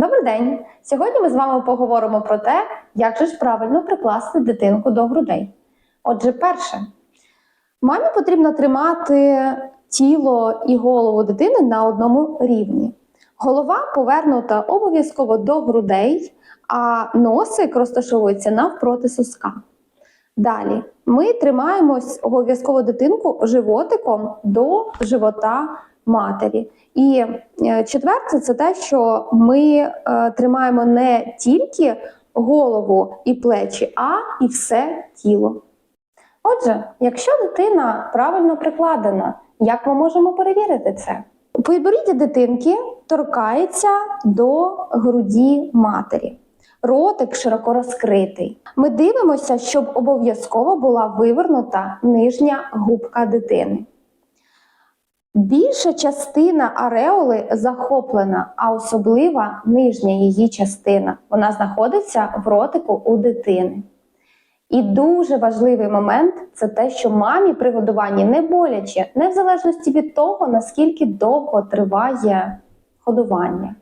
Добрий день! Сьогодні ми з вами поговоримо про те, як же ж правильно прикласти дитинку до грудей. Отже, перше, мамі потрібно тримати тіло і голову дитини на одному рівні. Голова повернута обов'язково до грудей, а носик розташовується навпроти соска. Далі ми тримаємось обов'язково дитинку животиком до живота матері. І е, четверте, це те, що ми е, тримаємо не тільки голову і плечі, а і все тіло. Отже, якщо дитина правильно прикладена, як ми можемо перевірити це? Підборіддя дитинки торкається до груді матері. Ротик широко розкритий. Ми дивимося, щоб обов'язково була вивернута нижня губка дитини. Більша частина ареоли захоплена, а особлива нижня її частина. Вона знаходиться в ротику у дитини. І дуже важливий момент це те, що мамі при годуванні не боляче, не в залежності від того, наскільки довго триває годування.